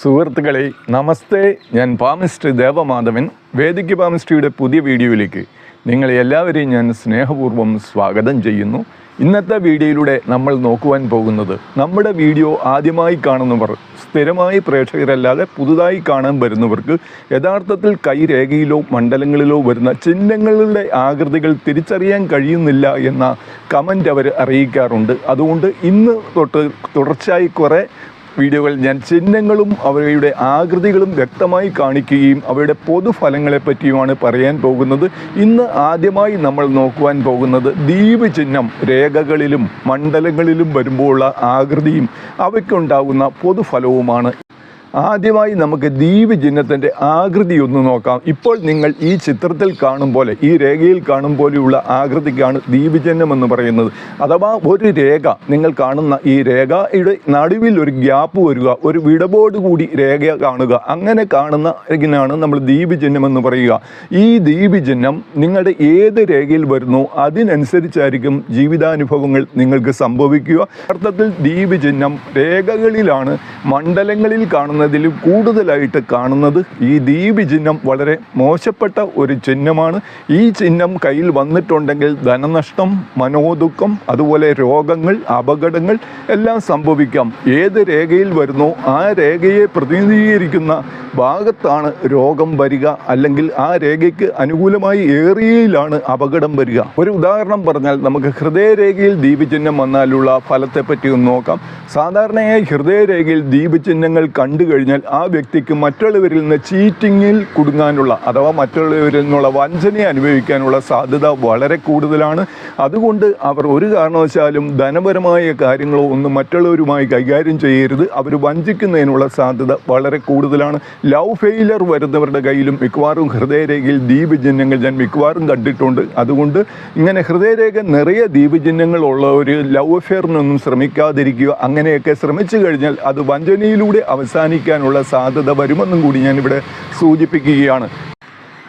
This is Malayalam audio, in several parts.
സുഹൃത്തുക്കളെ നമസ്തേ. ഞാൻ പാമിസ്ട്രി ദേവമാധവൻ. വേദിക്ക് പാമിസ്ട്രിയുടെ പുതിയ വീഡിയോയിലേക്ക് നിങ്ങളെ എല്ലാവരെയും ഞാൻ സ്നേഹപൂർവം സ്വാഗതം ചെയ്യുന്നു. ഇന്നത്തെ വീഡിയോയിലൂടെ നമ്മൾ നോക്കുവാൻ പോകുന്നത് നമ്മുടെ വീഡിയോ ആദ്യമായി കാണുന്നവർ സ്ഥിരമായി പ്രേക്ഷകരല്ലാതെ പുതുതായി കാണാൻ വരുന്നവർക്ക് യഥാർത്ഥത്തിൽ കൈരേഖയിലോ മണ്ഡലങ്ങളിലോ വരുന്ന ചിഹ്നങ്ങളുടെ ആകൃതികൾ തിരിച്ചറിയാൻ കഴിയുന്നില്ല എന്ന കമന്റ് അവർ അറിയിക്കാറുണ്ട്. അതുകൊണ്ട് ഇന്ന് തൊട്ട് തുടർച്ചയായി കുറേ വീഡിയോകൾ ഞാൻ ചിഹ്നങ്ങളും അവയുടെ ആകൃതികളും വ്യക്തമായി കാണിക്കുകയും അവയുടെ പൊതുഫലങ്ങളെ പറ്റിയുമാണ് പറയാൻ പോകുന്നത്. ഇന്ന് ആദ്യമായി നമ്മൾ നോക്കുവാൻ പോകുന്നത് ദ്വീപ് ചിഹ്നം രേഖകളിലും മണ്ഡലങ്ങളിലും വരുമ്പോഴുള്ള ആകൃതിയും അവയ്ക്കുണ്ടാകുന്ന പൊതുഫലവുമാണ്. ആദ്യമായി നമുക്ക് ദ്വീപ് ചിഹ്നത്തിന്റെ ആകൃതി ഒന്ന് നോക്കാം. ഇപ്പോൾ നിങ്ങൾ ഈ ചിത്രത്തിൽ കാണും പോലെ ഈ രേഖയിൽ കാണും പോലെയുള്ള ആകൃതിക്കാണ് ദ്വീപ് ചിഹ്നം എന്ന് പറയുന്നത്. അഥവാ ഒരു രേഖ നിങ്ങൾ കാണുന്ന ഈ രേഖയുടെ നടുവിൽ ഒരു ഗ്യാപ്പ് വരിക ഒരു വിടബോർഡ് കൂടി രേഖ കാണുക. അങ്ങനെ കാണുന്ന ഇതിനാണ് നമ്മൾ ദ്വീപ് ചിഹ്നം എന്ന് പറയുക. ഈ ദ്വീപ് ചിഹ്നം നിങ്ങളുടെ ഏത് രേഖയിൽ വരുന്നു അതിനനുസരിച്ചായിരിക്കും ജീവിതാനുഭവങ്ങൾ നിങ്ങൾക്ക് സംഭവിക്കുക. അർത്ഥത്തിൽ ദ്വീപ് ചിഹ്നം രേഖകളിലാണ് മണ്ഡലങ്ങളിൽ കാണുന്നതിലും കൂടുതലായിട്ട് കാണുന്നത് ഈ ദ്വീപ് ചിഹ്നം വളരെ മോശപ്പെട്ട ഒരു ചിഹ്നമാണ്. ഈ ചിഹ്നം കയ്യിൽ വന്നിട്ടുണ്ടെങ്കിൽ ധനനഷ്ടം മനോദുഃഖം അതുപോലെ രോഗങ്ങൾ അപകടങ്ങൾ എല്ലാം സംഭവിക്കാം. ഏത് രേഖയിൽ വരുന്നോ ആ രേഖയെ പ്രതിനിധീകരിക്കുന്ന ഭാഗത്താണ് രോഗം വരിക. അല്ലെങ്കിൽ ആ രേഖയ്ക്ക് അനുകൂലമായി ഏറിയയിലാണ് അപകടം വരിക. ഒരു ഉദാഹരണം പറഞ്ഞാൽ നമുക്ക് ഹൃദയരേഖയിൽ ദീപചിഹ്നം വന്നാലുള്ള ഫലത്തെപ്പറ്റി ഒന്ന് നോക്കാം. സാധാരണയായി ഹൃദയരേഖയിൽ ദീപചിഹ്നങ്ങൾ കണ്ടു കഴിഞ്ഞാൽ ആ വ്യക്തിക്ക് മറ്റുള്ളവരിൽ നിന്ന് ചീറ്റിങ്ങിൽ കുടുങ്ങാനുള്ള അഥവാ മറ്റുള്ളവരിൽ നിന്നുള്ള വഞ്ചനയെ അനുഭവിക്കാനുള്ള സാധ്യത വളരെ കൂടുതലാണ്. അതുകൊണ്ട് അവർ ഒരു കാരണവശാലും ധനപരമായ കാര്യങ്ങളോ ഒന്നും മറ്റുള്ളവരുമായി കൈകാര്യം ചെയ്യരുത്. അവർ വഞ്ചിക്കുന്നതിനുള്ള സാധ്യത വളരെ കൂടുതലാണ്. ലവ് ഫെയിലർ വരുന്നവരുടെ കയ്യിലും മിക്കവാറും ഹൃദയരേഖയിൽ ദീപചിഹ്നങ്ങൾ ഞാൻ മിക്കവാറും കണ്ടിട്ടുണ്ട്. അതുകൊണ്ട് ഇങ്ങനെ ഹൃദയരേഖ നിറയെ ദീപചിഹ്നങ്ങൾ ഉള്ള ഒരു ലവ് അഫെയറിനൊന്നും ശ്രമിക്കാതിരിക്കുക അങ്ങനെയൊക്കെ ശ്രമിച്ചു കഴിഞ്ഞാൽ അത് വഞ്ചനയിലൂടെ അവസാനിക്കാനുള്ള സാധ്യത വരുമെന്നും കൂടി ഞാനിവിടെ സൂചിപ്പിക്കുകയാണ്.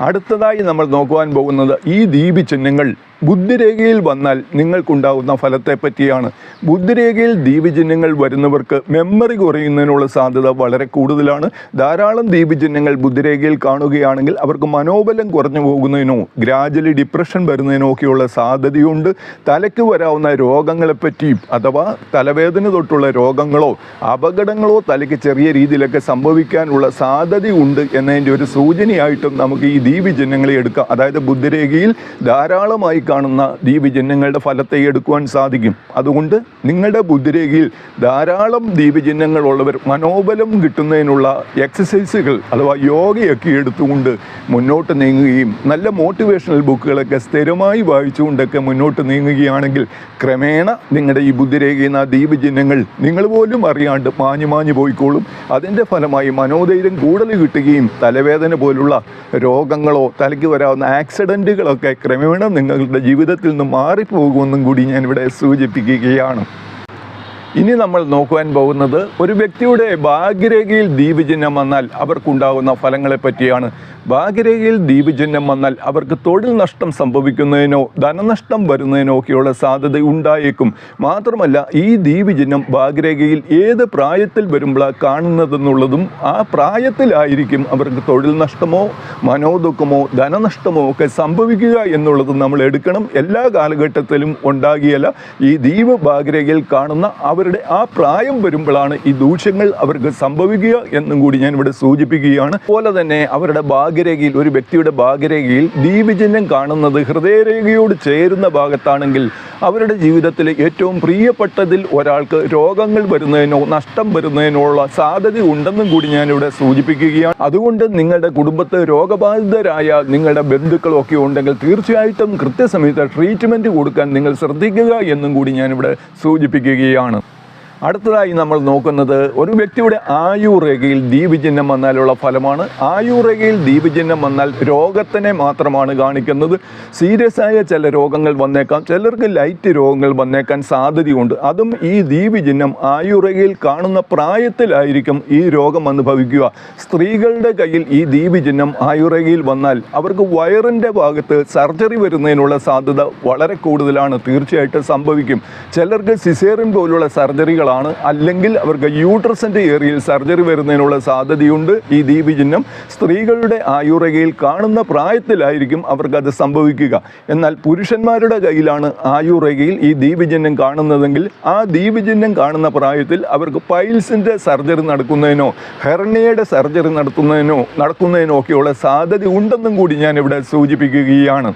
അടുത്തതായി നമ്മൾ നോക്കുവാൻ പോകുന്നത് ഈ ദീപി ചിഹ്നങ്ങൾ ബുദ്ധിരേഖയിൽ വന്നാൽ നിങ്ങൾക്കുണ്ടാകുന്ന ഫലത്തെപ്പറ്റിയാണ്. ബുദ്ധിരേഖയിൽ ദീപചിഹ്നങ്ങൾ വരുന്നവർക്ക് മെമ്മറി കുറയുന്നതിനുള്ള സാധ്യത വളരെ കൂടുതലാണ്. ധാരാളം ദീപചിഹ്നങ്ങൾ ബുദ്ധിരേഖയിൽ കാണുകയാണെങ്കിൽ അവർക്ക് മനോബലം കുറഞ്ഞു പോകുന്നതിനോ ഗ്രാജുവലി ഡിപ്രഷൻ വരുന്നതിനോ ഒക്കെയുള്ള സാധ്യതയുണ്ട്. തലയ്ക്ക് വരാവുന്ന രോഗങ്ങളെപ്പറ്റിയും അഥവാ തലവേദന തൊട്ടുള്ള രോഗങ്ങളോ അപകടങ്ങളോ തലയ്ക്ക് ചെറിയ രീതിയിലൊക്കെ സംഭവിക്കാനുള്ള സാധ്യതയുണ്ട് എന്നതിന്റെ ഒരു സൂചനയായിട്ടും നമുക്ക് ഈ ദീപചിഹ്നങ്ങളെ എടുക്കാം. അതായത് ബുദ്ധിരേഖയിൽ ധാരാളമായി കാണുന്ന ദീപചിഹ്നങ്ങളുടെ ഫലത്തെ എടുക്കുവാൻ സാധിക്കും. അതുകൊണ്ട് നിങ്ങളുടെ ബുദ്ധിരേഖയിൽ ധാരാളം ദീപചിഹ്നങ്ങൾ ഉള്ളവർ മനോബലം കിട്ടുന്നതിനുള്ള എക്സസൈസുകൾ അഥവാ യോഗയൊക്കെ എടുത്തുകൊണ്ട് മുന്നോട്ട് നീങ്ങുകയും നല്ല മോട്ടിവേഷണൽ ബുക്കുകളൊക്കെ സ്ഥിരമായി വായിച്ചുകൊണ്ടൊക്കെ മുന്നോട്ട് നീങ്ങുകയാണെങ്കിൽ ക്രമേണ നിങ്ങളുടെ ഈ ബുദ്ധിരേഖയിൽ നിന്ന് ആ ദീപചിഹ്നങ്ങൾ നിങ്ങൾ പോലും അറിയാണ്ട് മാഞ്ഞു മാഞ്ഞു പോയിക്കോളും. അതിന്റെ ഫലമായി മനോധൈര്യം കൂടുതൽ കിട്ടുകയും തലവേദന പോലുള്ള രോഗങ്ങളോ തലയ്ക്ക് വരാവുന്ന ആക്സിഡന്റുകളൊക്കെ ക്രമേണ നിങ്ങളുടെ ജീവിതത്തിൽ നിന്ന് മാറിപ്പോകുമെന്നും കൂടി ഞാനിവിടെ സൂചിപ്പിക്കുകയാണ്. ഇനി നമ്മൾ നോക്കുവാൻ പോകുന്നത് ഒരു വ്യക്തിയുടെ ഭാഗ്യരേഖയിൽ ദീപചിഹ്നം വന്നാൽ അവർക്കുണ്ടാകുന്ന ഫലങ്ങളെ പറ്റിയാണ്. ഭാഗ്യരേഖയിൽ ദീപചിഹ്നം വന്നാൽ അവർക്ക് തൊഴിൽ നഷ്ടം സംഭവിക്കുന്നതിനോ ധനനഷ്ടം വരുന്നതിനോ ഒക്കെയുള്ള സാധ്യത ഉണ്ടായേക്കും. മാത്രമല്ല ഈ ദീപചിഹ്നം ഭാഗ്യരേഖയിൽ ഏത് പ്രായത്തിൽ വരുമ്പോഴാണ് കാണുന്നതെന്നുള്ളതും ആ പ്രായത്തിലായിരിക്കും അവർക്ക് തൊഴിൽ നഷ്ടമോ മനോദുഃഖമോ ധനനഷ്ടമോ ഒക്കെ സംഭവിക്കുക എന്നുള്ളത് നമ്മൾ എടുക്കണം. എല്ലാ കാലഘട്ടത്തിലും ഉണ്ടാകിയല്ല. ഈ ദീപ ഭാഗ്യരേഖയിൽ കാണുന്ന അവരുടെ ആ പ്രായം വരുമ്പോഴാണ് ഈ ദൂഷ്യങ്ങൾ അവർക്ക് സംഭവിക്കുക എന്നും കൂടി ഞാൻ ഇവിടെ സൂചിപ്പിക്കുകയാണ്. പോലെ തന്നെ അവരുടെ ഭാഗ്യരേഖയിൽ ഒരു വ്യക്തിയുടെ ഭാഗ്യരേഖയിൽ ദീപചിഹ്നം കാണുന്നത് ഹൃദയരേഖയോട് ചേരുന്ന ഭാഗത്താണെങ്കിൽ അവരുടെ ജീവിതത്തിലെ ഏറ്റവും പ്രിയപ്പെട്ടതിൽ ഒരാൾക്ക് രോഗങ്ങൾ വരുന്നതിനോ നഷ്ടം വരുന്നതിനോ ഉള്ള സാധ്യത ഉണ്ടെന്നും കൂടി ഞാനിവിടെ സൂചിപ്പിക്കുകയാണ്. അതുകൊണ്ട് നിങ്ങളുടെ കുടുംബത്തെ രോഗബാധിതരായ നിങ്ങളുടെ ബന്ധുക്കളൊക്കെ ഉണ്ടെങ്കിൽ തീർച്ചയായിട്ടും കൃത്യസമയത്ത് ട്രീറ്റ്മെന്റ് കൊടുക്കാൻ നിങ്ങൾ ശ്രദ്ധിക്കുക എന്നും കൂടി ഞാനിവിടെ സൂചിപ്പിക്കുകയാണ്. അടുത്തതായി നമ്മൾ നോക്കുന്നത് ഒരു വ്യക്തിയുടെ ആയുർരേഖയിൽ ദീപചിഹ്നം വന്നാലുള്ള ഫലമാണ്. ആയുർരേഖയിൽ ദീപചിഹ്നം വന്നാൽ രോഗത്തിനെ മാത്രമാണ് കാണിക്കുന്നത്. സീരിയസ് ആയ ചില രോഗങ്ങൾ വന്നേക്കാം. ചിലർക്ക് ലൈറ്റ് രോഗങ്ങൾ വന്നേക്കാൻ സാധ്യതയുണ്ട്. അതും ഈ ദീപചിഹ്നം ആയുർരേഖയിൽ കാണുന്ന പ്രായത്തിലായിരിക്കും ഈ രോഗം അനുഭവിക്കുക. സ്ത്രീകളുടെ കയ്യിൽ ഈ ദീപചിഹ്നം ആയുർരേഖയിൽ വന്നാൽ അവർക്ക് വയറിന്റെ ഭാഗത്ത് സർജറി വരുന്നതിനുള്ള സാധ്യത വളരെ കൂടുതലാണ്. തീർച്ചയായിട്ടും സംഭവിക്കും. ചിലർക്ക് സിസേറിൻ പോലുള്ള സർജറികളാണ് വരുന്നതാണ് അല്ലെങ്കിൽ അവർക്ക് യൂട്രസിന്റെ ഏരിയയിൽ സർജറി വരുന്നതിനുള്ള സാധ്യതയുണ്ട്. ഈ ദീപചിഹ്നം സ്ത്രീകളുടെ ആയുറകയിൽ കാണുന്ന പ്രായത്തിലായിരിക്കും അവർക്കത് സംഭവിക്കുക. എന്നാൽ പുരുഷന്മാരുടെ കയ്യിലാണ് ആയുറകയിൽ ഈ ദീപചിഹ്നം കാണുന്നതെങ്കിൽ ആ ദീപചിഹ്നം കാണുന്ന പ്രായത്തിൽ അവർക്ക് പൈൽസിന്റെ സർജറി നടക്കുന്നതിനോ ഹെർണിയയുടെ സർജറി നടത്തുന്നതിനോ നടക്കുന്നതിനോ ഒക്കെയുള്ള സാധ്യത ഉണ്ടെന്നും കൂടി ഞാൻ ഇവിടെ സൂചിപ്പിക്കുകയാണ്.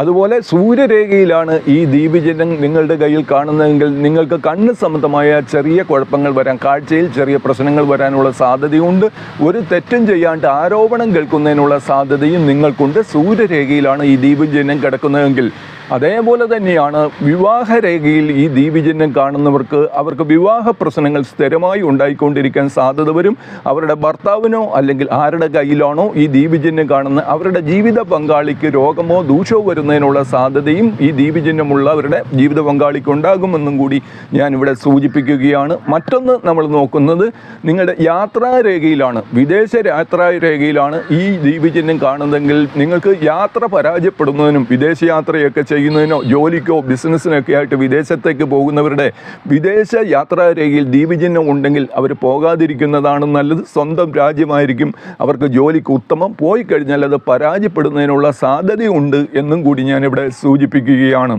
അതുപോലെ സൂര്യരേഖയിലാണ് ഈ ദീപചിഹ്നം നിങ്ങളുടെ കയ്യിൽ കാണുന്നതെങ്കിൽ നിങ്ങൾക്ക് കണ്ണ് സംബന്ധമായ ചെറിയ കുഴപ്പങ്ങൾ വരാൻ കാഴ്ചയിൽ ചെറിയ പ്രശ്നങ്ങൾ വരാനുള്ള സാധ്യതയുണ്ട്. ഒരു തെറ്റും ചെയ്യാണ്ട് ആരോപണം കേൾക്കുന്നതിനുള്ള സാധ്യതയും നിങ്ങൾക്കുണ്ട്. സൂര്യരേഖയിലാണ് ഈ ദീപചിഹ്നം കിടക്കുന്നതെങ്കിൽ അതേപോലെ തന്നെയാണ് വിവാഹരേഖയിൽ ഈ ദീപിചിഹ്നം കാണുന്നവർക്ക് അവർക്ക് വിവാഹ പ്രശ്നങ്ങൾ സ്ഥിരമായി ഉണ്ടായിക്കൊണ്ടിരിക്കാൻ സാധ്യത വരും. അവരുടെ ഭർത്താവിനോ അല്ലെങ്കിൽ ആരുടെ കയ്യിലാണോ ഈ ദീപിചിഹ്നം കാണുന്ന അവരുടെ ജീവിത പങ്കാളിക്ക് രോഗമോ ദൂഷമോ വരുന്നതിനുള്ള സാധ്യതയും ഈ ദീപചിഹ്നമുള്ളവരുടെ ജീവിത പങ്കാളിക്ക് ഉണ്ടാകുമെന്നും കൂടി ഞാൻ ഇവിടെ സൂചിപ്പിക്കുകയാണ്. മറ്റൊന്ന് നമ്മൾ നോക്കുന്നത് നിങ്ങളുടെ യാത്രാരേഖയിലാണ്. വിദേശ യാത്രാരേഖയിലാണ് ഈ ദീപിചിഹ്നം കാണുന്നതെങ്കിൽ നിങ്ങൾക്ക് യാത്ര പരാജയപ്പെടുന്നതിനും വിദേശ യാത്രയൊക്കെ ചെയ്യുന്നതിനോ ജോലിക്കോ ബിസിനസ്സിനൊക്കെ ആയിട്ട് വിദേശത്തേക്ക് പോകുന്നവരുടെ വിദേശ യാത്രാരേഖയിൽ ദീപചിഹ്നം ഉണ്ടെങ്കിൽ അവർ പോകാതിരിക്കുന്നതാണ് നല്ലത്. സ്വന്തം രാജ്യമായിരിക്കും അവർക്ക് ജോലിക്ക് ഉത്തമം. പോയി കഴിഞ്ഞാൽ അത് പരാജയപ്പെടുന്നതിനുള്ള സാധ്യതയുണ്ട് എന്നും കൂടി ഞാനിവിടെ സൂചിപ്പിക്കുകയാണ്.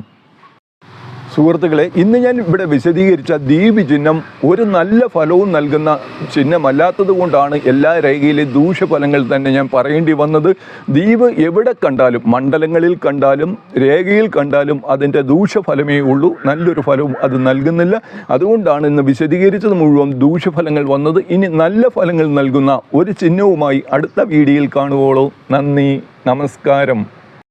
സുഹൃത്തുക്കളെ ഇന്ന് ഞാൻ ഇവിടെ വിശദീകരിച്ച ദ്വീപ് ചിഹ്നം ഒരു നല്ല ഫലവും നൽകുന്ന ചിഹ്നമല്ലാത്തത് കൊണ്ടാണ് എല്ലാ രേഖയിലെ ദൂഷ്യഫലങ്ങൾ തന്നെ ഞാൻ പറയേണ്ടി വന്നത്. ദ്വീപ് എവിടെ കണ്ടാലും മണ്ഡലങ്ങളിൽ കണ്ടാലും രേഖയിൽ കണ്ടാലും അതിന്റെ ദൂഷ്യഫലമേ ഉള്ളൂ. നല്ലൊരു ഫലവും അത് നൽകുന്നില്ല. അതുകൊണ്ടാണ് ഇന്ന് വിശദീകരിച്ചത് മുഴുവൻ ദൂഷ്യഫലങ്ങൾ വന്നത്. ഇനി നല്ല ഫലങ്ങൾ നൽകുന്ന ഒരു ചിഹ്നവുമായി അടുത്ത വീഡിയോയിൽ കാണുവോളൂ. നന്ദി നമസ്കാരം.